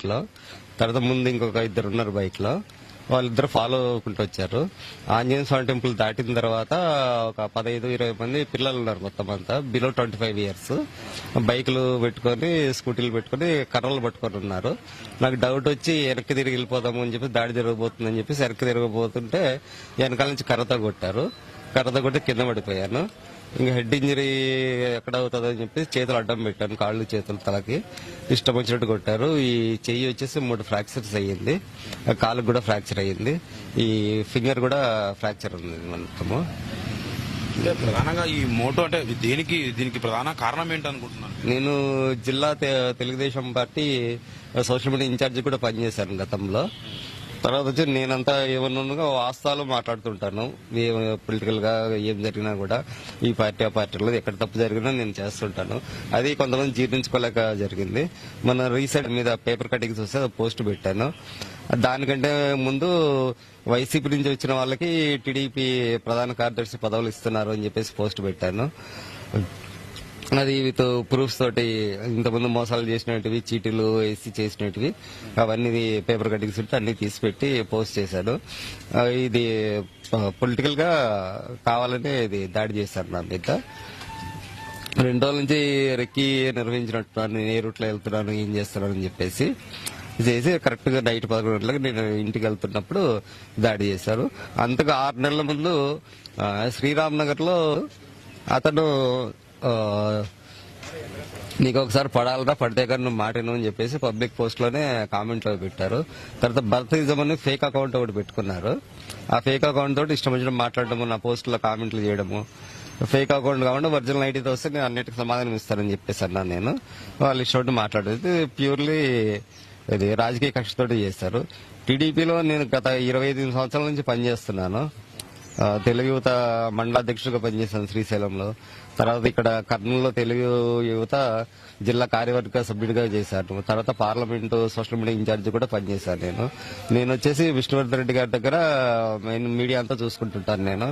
బైక్లో. తర్వాత ముందు ఇంకొక ఇద్దరు ఉన్నారు బైక్లో. వాళ్ళిద్దరు ఫాలో అవ్వకుంటూ వచ్చారు. ఆంజనేయ స్వామి టెంపుల్ దాటిన తర్వాత ఒక పదహైదు ఇరవై మంది పిల్లలు ఉన్నారు మొత్తం అంతా. బిలో ట్వంటీ ఫైవ్ ఇయర్స్ బైకులు పెట్టుకొని స్కూటీలు పెట్టుకొని కర్రలు పట్టుకొని ఉన్నారు. నాకు డౌట్ వచ్చి వెనక్కి తిరిగి వెళ్ళిపోదాము అని చెప్పి దాడి జరగబోతుందని చెప్పి వెనక్కి తిరగబోతుంటే వెనకాల నుంచి కర్రతో కొట్టారు. కర్రతో కొట్టి కింద పడిపోయాను. ఇంకా హెడ్ ఇంజరీ ఎక్కడ అవుతుందో అని చెప్పి చేతులు అడ్డం పెట్టాను కాళ్ళు చేతులు తలకి. ఇష్టం వచ్చినట్టు కొట్టారు. ఈ చెయ్యి వచ్చేసి మూడు ఫ్రాక్చర్స్ అయ్యింది. కాలుకు కూడా ఫ్రాక్చర్ అయ్యింది. ఈ ఫింగర్ కూడా ఫ్రాక్చర్ ఉంది మొత్తము. అంటే ప్రధానంగా ఈ మోటో అంటే దేనికి దీనికి ప్రధాన కారణం ఏంటి అనుకుంటున్నాను? నేను జిల్లా Telugu Desam party social media in charge కూడా పనిచేశాను గతంలో. తర్వాత వచ్చి నేనంతా ఏమన్నా వాస్తవాలు మాట్లాడుతుంటాను. పొలిటికల్గా ఏం జరిగినా కూడా ఈ పార్టీ ఆ పార్టీలో ఎక్కడ తప్పు జరిగినా నేను చేస్తుంటాను. అది కొంతమంది జీర్ణించుకోలేక జరిగింది. మన రీసెంట్ మీద పేపర్ కటింగ్స్ వస్తే పోస్ట్ పెట్టాను. దానికంటే ముందు వైసీపీ నుంచి వచ్చిన వాళ్ళకి టీడీపీ ప్రధాన కార్యదర్శి పదవులు ఇస్తున్నారు అని చెప్పేసి పోస్ట్ పెట్టాను. అది విత్ ప్రూఫ్స్ తోటి ఇంతకుముందు మోసాలు చేసినటివి చీటీలు వేసి చేసినటివి అవన్నీ పేపర్ కటింగ్స్ ఉంటే అన్ని తీసిపెట్టి పోస్ట్ చేశాను ఇది పొలిటికల్గా కావాలనే ఇది దాడి చేశాను నా మీద. రెండు రోజుల నుంచి రెక్కి నిర్వహించినట్టున్నాను నేను ఏ రూట్లో వెళ్తున్నాను ఏం చేస్తున్నాను అని చెప్పేసి చేసి కరెక్ట్గా నైట్ పదకొండు గంటలకు నేను ఇంటికి వెళ్తున్నప్పుడు దాడి చేశారు. అంతకు ఆరు నెలల ముందు శ్రీరామ్ నగర్లో అతను నీకు ఒకసారి పడాలరా పడితే కానీ నువ్వు మాటను అని చెప్పేసి పబ్లిక్ పోస్ట్లోనే కామెంట్లో పెట్టారు. తర్వాత బర్తిజం అని ఫేక్ అకౌంట్ ఒకటి పెట్టుకున్నారు. ఆ ఫేక్ అకౌంట్ తోటి ఇష్టం వచ్చిన మాట్లాడడము నా పోస్ట్లో కామెంట్లు చేయడము. ఫేక్ అకౌంట్ కాకుండా ఒరిజినల్ ఐడితో వస్తే నేను అన్నిటికీ సమాధానం ఇస్తానని చెప్పేసి అన్నాను నేను. వాళ్ళు ఇష్టం మాట్లాడేది ప్యూర్లీ ఇది రాజకీయ కక్షతోటి చేస్తారు. టీడీపీలో నేను గత ఇరవై ఐదు సంవత్సరాల నుంచి పనిచేస్తున్నాను. తెలుగు యువత మండలాధ్యక్షుడిగా పనిచేశాను శ్రీశైలంలో. తర్వాత ఇక్కడ కర్నూలులో తెలుగు యువత జిల్లా కార్యవర్గ సభ్యుడిగా చేశాను తర్వాత పార్లమెంటు సోషల్ మీడియా ఇన్ఛార్జ్ కూడా పనిచేశాను నేను. నేను వచ్చేసి విష్ణువర్ధన్ రెడ్డి గారి దగ్గర మెయిన్ మీడియా అంతా చూసుకుంటుంటాను నేను.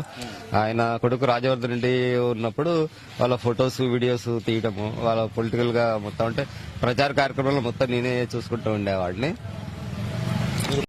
ఆయన కొడుకు రాజవర్ధన్ రెడ్డి ఉన్నప్పుడు వాళ్ళ ఫొటోస్ వీడియోస్ తీయడము వాళ్ళ పొలిటికల్గా మొత్తం అంటే ప్రచార కార్యక్రమాలు మొత్తం నేనే చూసుకుంటూ ఉండేవాడిని.